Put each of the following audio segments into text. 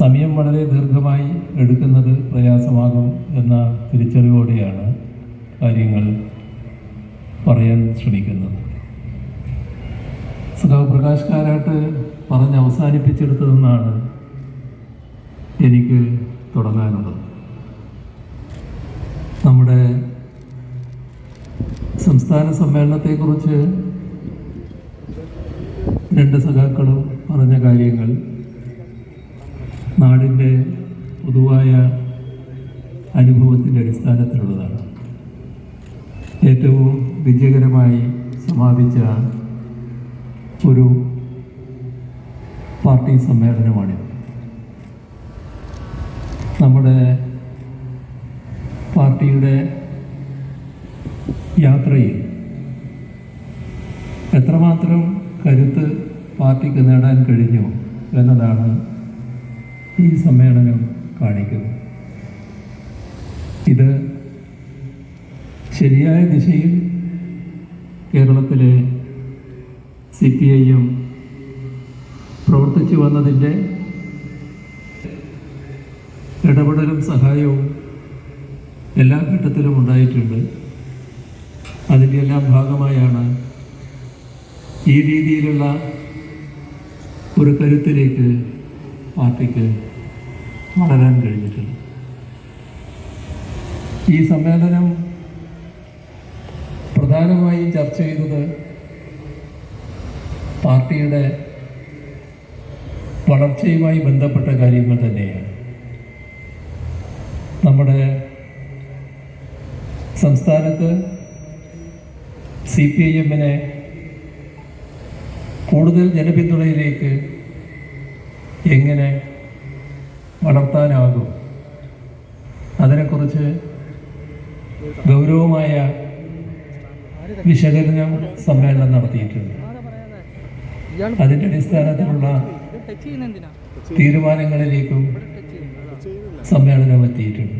സമയം വളരെ ദീർഘമായി എടുക്കുന്നത് പ്രയാസമാകും എന്ന തിരിച്ചറിവോടെയാണ് കാര്യങ്ങൾ പറയാൻ ശ്രമിക്കുന്നത്. സഖാവ് പ്രകാശ് പറഞ്ഞ് അവസാനിപ്പിച്ചെടുത്തതെന്നാണ് എനിക്ക് തുടങ്ങാനുള്ളത്. നമ്മുടെ സംസ്ഥാന സമ്മേളനത്തെക്കുറിച്ച് രണ്ട് സഖാക്കളും പറഞ്ഞ കാര്യങ്ങൾ നാടിന്റെ പൊതുവായ അനുഭവത്തിന്റെ അടിസ്ഥാനത്തിലുള്ളതാണ്. ഏറ്റവും വിജയകരമായി സമാപിച്ച ഒരു പാർട്ടി സമ്മേളനമാണിത്. നമ്മുടെ പാർട്ടിയുടെ യാത്രയിൽ എത്രമാത്രം കരുത്ത് പാർട്ടിക്ക് നേടാൻ കഴിഞ്ഞു എന്നതാണ് ഈ സമ്മേളനം കാണിക്കുന്നു. ഇത് ശരിയായ ദിശയിൽ കേരളത്തിലെ സി പി ഐ എം പ്രവർത്തിച്ചു വന്നതിന്റെ ഇടപെടലും സഹായവും എല്ലാ ഘട്ടത്തിലും ഉണ്ടായിട്ടുണ്ട്. അതിന്റെ എല്ലാം ഭാഗമായാണ് ഈ രീതിയിലുള്ള ഒരു കരുത്തിലേക്ക് പാർട്ടിക്ക് വളരാൻ കഴിഞ്ഞിട്ടില്ല. ഈ സമ്മേളനം പ്രധാനമായും ചർച്ച ചെയ്തത് പാർട്ടിയുടെ വളർച്ചയുമായി ബന്ധപ്പെട്ട കാര്യങ്ങൾ തന്നെയാണ്. നമ്മുടെ സംസ്ഥാനത്ത് സി പി ഐ എമ്മിനെ കൂടുതൽ ജനപിന്തുണയിലേക്ക് എങ്ങനെ വളർത്താനാകും. അതിനെക്കുറിച്ച് ഗൗരവമായ വിശകലനം സമ്മേളനം നടത്തിയിട്ടുണ്ട്. അതിന്റെ അടിസ്ഥാനത്തിലുള്ള തീരുമാനങ്ങളിലേക്കും സമ്മേളനം എത്തിയിട്ടുണ്ട്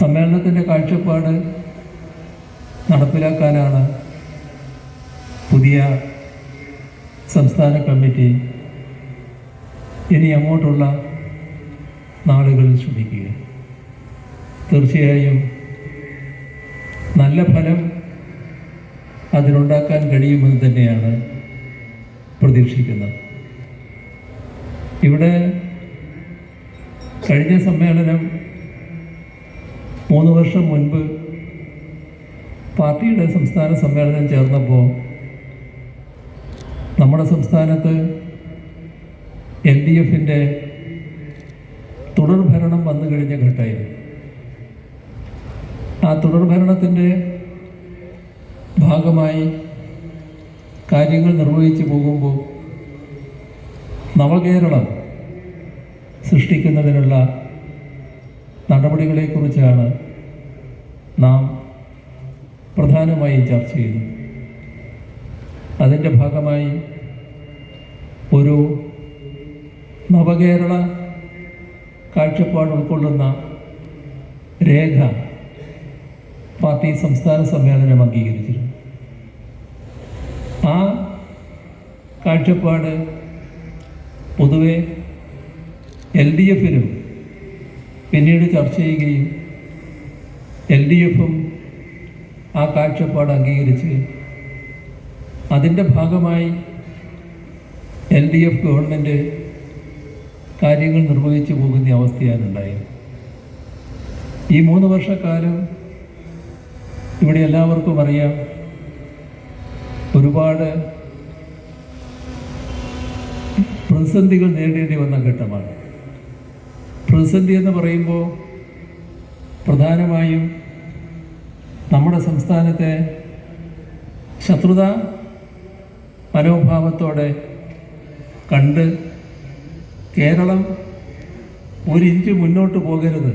സമ്മേളനത്തിന്റെ കാഴ്ചപ്പാട് നടപ്പിലാക്കാനാണ് പുതിയ സംസ്ഥാന കമ്മിറ്റി ഇനി അങ്ങോട്ടുള്ള നാളുകളിൽ ശ്രമിക്കുക തീർച്ചയായും നല്ല ഫലം അതിനുണ്ടാക്കാൻ കഴിയുമെന്ന് തന്നെയാണ് പ്രതീക്ഷിക്കുന്നത്. ഇവിടെ കഴിഞ്ഞ സമ്മേളനം മൂന്ന് വർഷം മുൻപ് പാർട്ടിയുടെ സംസ്ഥാന സമ്മേളനം ചേർന്നപ്പോൾ നമ്മുടെ സംസ്ഥാനത്ത് എൽ ഡി എഫിന്റെ തുടർഭരണം വന്നു കഴിഞ്ഞ ഘട്ടമായിരുന്നു. ആ തുടർഭരണത്തിന്റെ ഭാഗമായി കാര്യങ്ങൾ നിർവഹിച്ചു പോകുമ്പോൾ നവകേരളം സൃഷ്ടിക്കുന്നതിനുള്ള നടപടികളെക്കുറിച്ചാണ് നാം പ്രധാനമായി ചർച്ച ചെയ്തത് അതിന്റെ ഭാഗമായി ഒരു നവകേരള കാഴ്ചപ്പാട് ഉൾക്കൊള്ളുന്ന രേഖ പാർട്ടി സംസ്ഥാന സമ്മേളനം അംഗീകരിച്ചിരുന്നു. ആ കാഴ്ചപ്പാട് പൊതുവെ എൽ ഡി എഫിലും പിന്നീട് ചർച്ച ചെയ്യുകയും എൽ ഡി എഫും ആ കാഴ്ചപ്പാട് അംഗീകരിച്ച് അതിന്റെ ഭാഗമായി എൽ ഡി എഫ് ഗവൺമെന്റ് കാര്യങ്ങൾ നിർവഹിച്ചു പോകുന്ന അവസ്ഥയാണ് ഉണ്ടായത്. ഈ മൂന്ന് വർഷക്കാലം ഇവിടെ എല്ലാവർക്കും അറിയാം ഒരുപാട് പ്രതിസന്ധികൾ നേരിടേണ്ടി വന്ന ഘട്ടമാണ്. പ്രതിസന്ധി എന്ന് പറയുമ്പോൾ പ്രധാനമായും നമ്മുടെ സംസ്ഥാനത്തെ ശത്രുത മനോഭാവത്തോടെ കണ്ട് കേരളം ഒരിഞ്ച് മുന്നോട്ട് പോകരുത്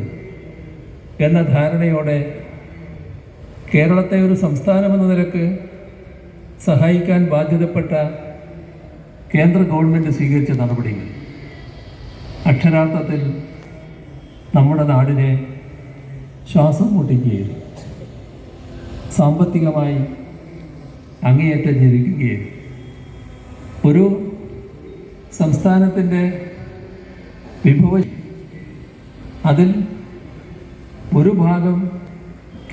എന്ന ധാരണയോടെ കേരളത്തെ ഒരു സംസ്ഥാനമെന്ന നിലയ്ക്ക് സഹായിക്കാൻ ബാധ്യതപ്പെട്ട കേന്ദ്ര ഗവൺമെന്റ് സ്വീകരിച്ച നടപടികൾ. അക്ഷരാർത്ഥത്തിൽ നമ്മുടെ നാടിനെ ശ്വാസം മുട്ടിക്കുകയും സാമ്പത്തികമായി അങ്ങേയറ്റം ജനിക്കുകയും ഒരു സംസ്ഥാനത്തിന്റെ വിഭവ അതിൽ ഒരു ഭാഗം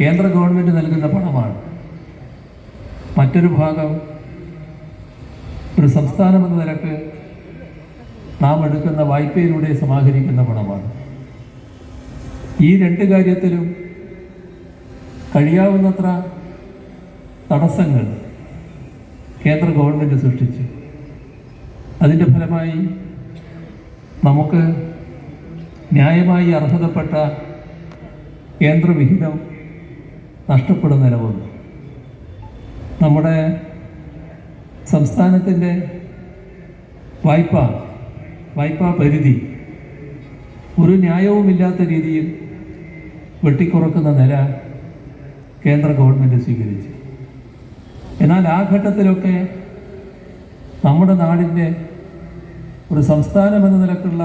കേന്ദ്ര ഗവൺമെന്റ് നൽകുന്ന പണമാണ്. മറ്റൊരു ഭാഗം ഒരു സംസ്ഥാനമെന്ന നിലയ്ക്ക് നാം എടുക്കുന്ന വായ്പയിലൂടെ സമാഹരിക്കുന്ന പണമാണ്. ഈ രണ്ട് കാര്യത്തിലും കഴിയാവുന്നത്ര തടസ്സങ്ങൾ കേന്ദ്ര ഗവൺമെന്റ് സൃഷ്ടിച്ചു. അതിന്റെ ഫലമായി നമുക്ക് ന്യായമായി അർഹതപ്പെട്ട കേന്ദ്രവിഹിതം നഷ്ടപ്പെടുന്ന നില വന്നു നമ്മുടെ സംസ്ഥാനത്തിന്റെ വായ്പ വായ്പാ പരിധി ഒരു ന്യായവുമില്ലാത്ത രീതിയിൽ വെട്ടിക്കുറക്കുന്ന നില കേന്ദ്ര ഗവൺമെന്റ് സ്വീകരിച്ചു. എന്നാൽ ആ ഘട്ടത്തിലൊക്കെ നമ്മുടെ നാടിന്റെ ഒരു സംസ്ഥാനം എന്ന നിലക്കുള്ള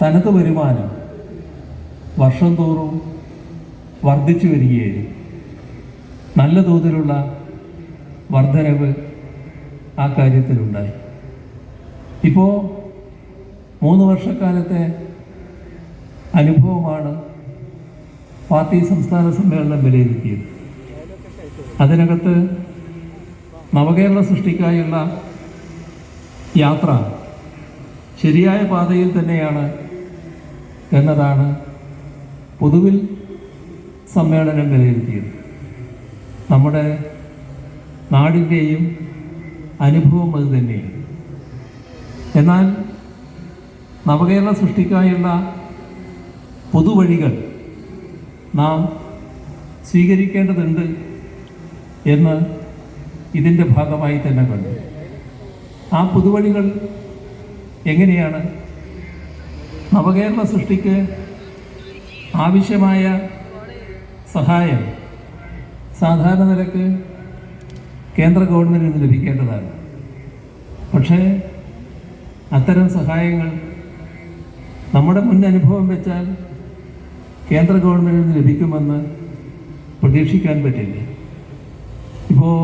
തനത് വരുമാനം വർഷം തോറും വർദ്ധിച്ചു വരികയായിരുന്നു നല്ല തോതിലുള്ള വർധനവ് ആ കാര്യത്തിലുണ്ടായി. ഇപ്പോൾ മൂന്ന് വർഷക്കാലത്തെ അനുഭവമാണ് പാർട്ടി സംസ്ഥാന സമ്മേളനം വിലയിരുത്തിയത്. അതിനകത്ത് നവകേരള സൃഷ്ടിക്കായുള്ള യാത്ര ശരിയായ പാതയിൽ തന്നെയാണ് എന്നതാണ് പൊതുവിൽ സമ്മേളനം വിലയിരുത്തിയത്. നമ്മുടെ നാടിന്റെയും അനുഭവം അത് തന്നെയാണ്. എന്നാൽ നവകേരള സൃഷ്ടിക്കാനുള്ള പൊതുവഴികൾ നാം സ്വീകരിക്കേണ്ടതുണ്ട് എന്ന് ഇതിന്റെ ഭാഗമായി തന്നെ കണ്ടു. ആ പുതുവഴികൾ എങ്ങനെയാണ് നവകേരള സൃഷ്ടിക്ക് ആവശ്യമായ സഹായം സാധാരണ നിലയ്ക്ക് കേന്ദ്ര ഗവൺമെന്റിൽ നിന്ന് ലഭിക്കേണ്ടതാണ്. പക്ഷേ അത്തരം സഹായങ്ങൾ നമ്മുടെ മുൻ അനുഭവം വെച്ചാൽ കേന്ദ്ര ഗവൺമെന്റിൽ നിന്ന് ലഭിക്കുമെന്ന് പ്രതീക്ഷിക്കാൻ പറ്റില്ല. ഇപ്പോൾ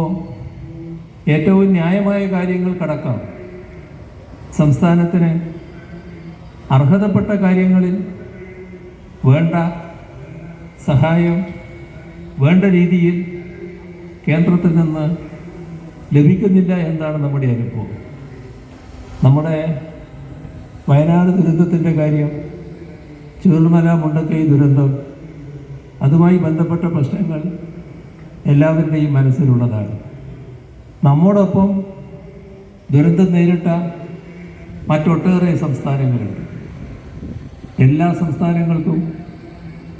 ഏറ്റവും ന്യായമായ കാര്യങ്ങൾ കടക്കാം സംസ്ഥാനത്തിന് അർഹതപ്പെട്ട കാര്യങ്ങളിൽ വേണ്ട സഹായം വേണ്ട രീതിയിൽ കേന്ദ്രത്തിൽ നിന്ന് ലഭിക്കുന്നില്ല എന്നാണ് നമ്മുടെ അനുഭവം. നമ്മുടെ വയനാട് ദുരന്തത്തിന്റെ കാര്യം ചൂർമല മുണ്ടക്കൈ ദുരന്തം അതുമായി ബന്ധപ്പെട്ട പ്രശ്നങ്ങൾ എല്ലാവരുടെയും മനസ്സിലുള്ളതാണ്. നമ്മോടൊപ്പം ദുരന്തം നേരിട്ട മറ്റൊട്ടേറെ സംസ്ഥാനങ്ങളുണ്ട്. എല്ലാ സംസ്ഥാനങ്ങൾക്കും